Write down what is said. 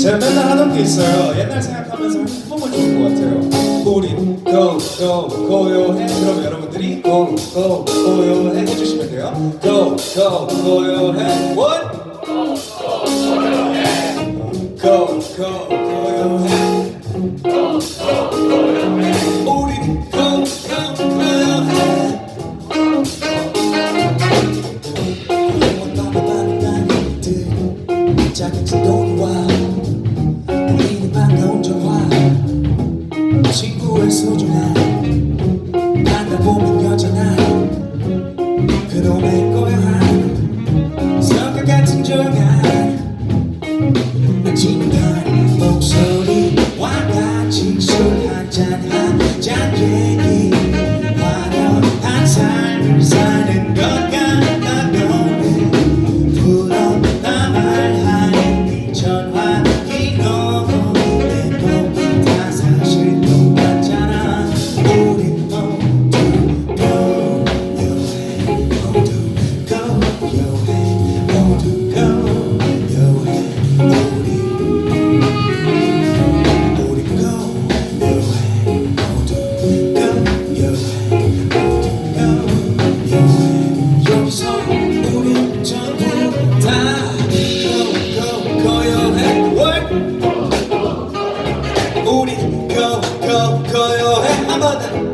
제가 맨날 하던 게 있어요. 옛날 생각하면서 행복을 주는 것 같아요. 우리 go go 고요해. 그럼 여러분들이 go go 고요해 해주시면 돼요. go go 고요해. What? go go 고요해. 우리 go go 고요해. 작은 진동이 여전한 만나보면 여전한 그놈의 거야. 우리 거, 거, 거여해. 한번